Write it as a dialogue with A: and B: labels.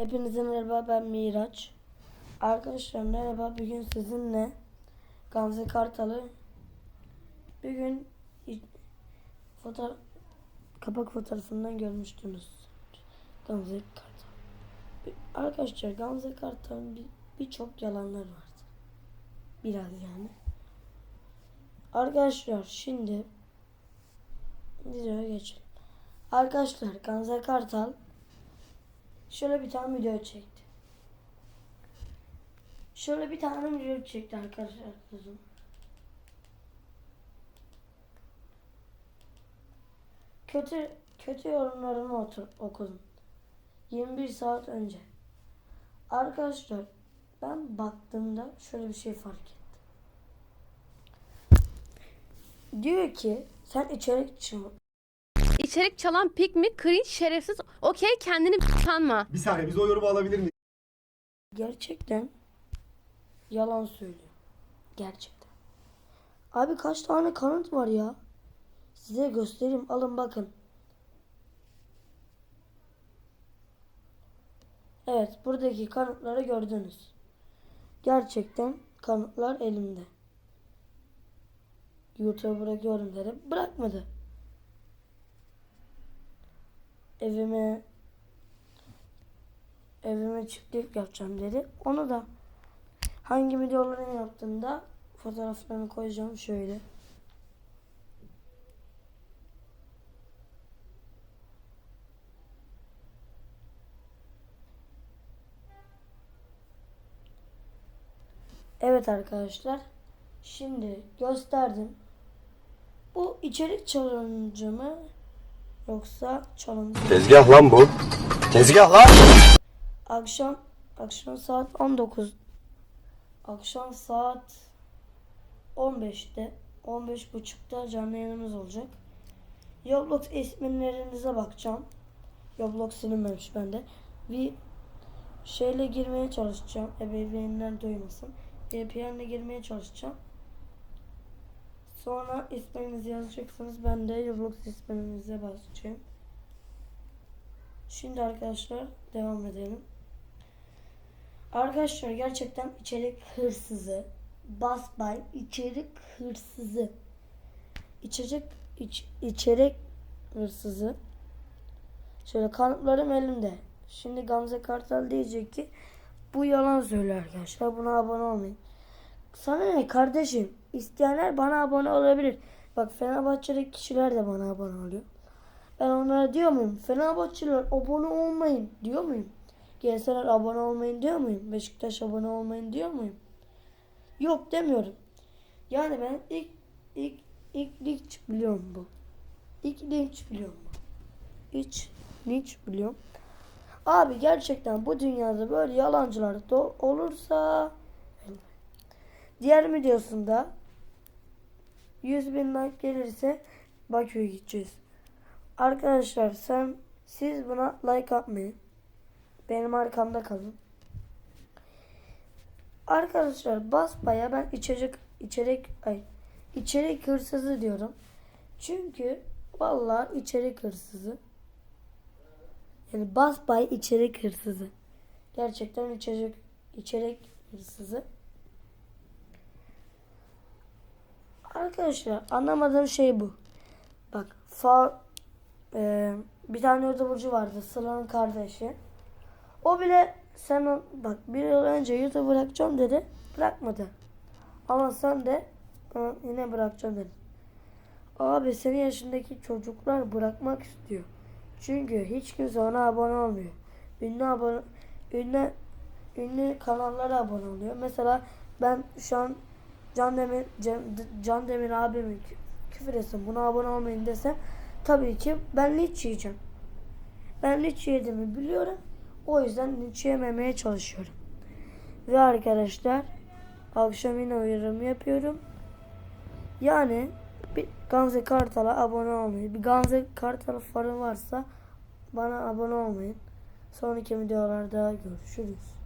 A: Hepinize merhaba ben Miraç. Arkadaşlar merhaba bugün sizinle Gamze Kartal'ı bugün fotoğraf kapak fotoğrafından görmüştünüz. Gamze Kartal. Arkadaşlar Gamze Kartal'ın bir- birçok yalanlar vardı. Biraz yani. Arkadaşlar şimdi videoya geçelim. Arkadaşlar Gamze Kartal Şöyle bir tane video çekti. Şöyle bir tane video çekti arkadaşlar kızım. Kötü kötü yorumlarını otur, okudum. 21 saat önce. Arkadaşlar ben baktığımda şöyle bir şey fark ettim. Diyor ki sen içerik
B: İçerik çalan pik mi? Cringe şerefsiz. Okey kendini sanma.
C: Bir saniye biz o yorumu alabilir miyiz?
A: Gerçekten yalan söylüyor. Gerçekten. Abi kaç tane kanıt var ya? Size göstereyim. Alın bakın. Evet buradaki kanıtları gördünüz. Gerçekten kanıtlar elimde. YouTube'a bırakıyorum dedim. Bırakmadı. Evime evime çiftlik yapacağım dedi. Onu da hangi videolarını yaptığımda fotoğraflarını koyacağım şöyle. Evet arkadaşlar. Şimdi gösterdim. Bu içerik challenge mı yoksa mı?
D: Tezgah lan bu. Tezgah lan.
A: Akşam akşam saat 19 akşam saat 15'te 15.30'da canlı yayınımız olacak. Roblox isimlerinize bakacağım. Roblox silinmemiş bende. Bir şeyle girmeye çalışacağım. Ebeveynler duymasın. VPN'le girmeye çalışacağım. Sonra isminizi yazacaksınız. Ben de Roblox isminize basacağım. Şimdi arkadaşlar devam edelim. Arkadaşlar gerçekten içerik hırsızı. Basbay içerik hırsızı. İçecek iç, içerik hırsızı. Şöyle kanıtlarım elimde. Şimdi Gamze Kartal diyecek ki bu yalan söylüyor arkadaşlar. Buna abone olmayın. Sana ne kardeşim? İsteyenler bana abone olabilir. Bak Fenerbahçe'deki kişiler de bana abone oluyor. Ben onlara diyor muyum? Fenerbahçeliler abone olmayın diyor muyum? Gençler abone olmayın diyor muyum? Beşiktaş abone olmayın diyor muyum? Yok demiyorum. Yani ben ilk ilk ilk linç biliyorum bu. İlk linç biliyorum bu. Hiç linç biliyorum. Abi gerçekten bu dünyada böyle yalancılar da olursa diğer videosunda 100 bin like gelirse Bakü'ye gideceğiz. Arkadaşlar sen siz buna like atmayın. Benim arkamda kalın. Arkadaşlar basbaya ben içecek içerik ay içerik hırsızı diyorum. Çünkü vallahi içerik hırsızı. Yani basbay içerik hırsızı. Gerçekten içecek içerik hırsızı. Arkadaşlar anlamadığım şey bu. Bak fa ee, bir tane YouTuber'cı vardı. Sıla'nın kardeşi. O bile sen bak bir yıl önce YouTube bırakacağım dedi. Bırakmadı. Ama sen de "Aa, yine bırakacağım dedin. Abi senin yaşındaki çocuklar bırakmak istiyor. Çünkü hiç kimse ona abone olmuyor. Ünlü abone ünlü ünlü kanallara abone oluyor. Mesela ben şu an Can Demir Cem, Can Demir abimi kü- küfür etsin buna abone olmayın desem tabii ki ben linç yiyeceğim. Ben linç yediğimi biliyorum. O yüzden linç yememeye çalışıyorum. Ve arkadaşlar akşam yine uyarımı yapıyorum. Yani bir Gamze Kartal'a abone olmayın. Bir Gamze Kartal farı varsa bana abone olmayın. Sonraki videolarda görüşürüz.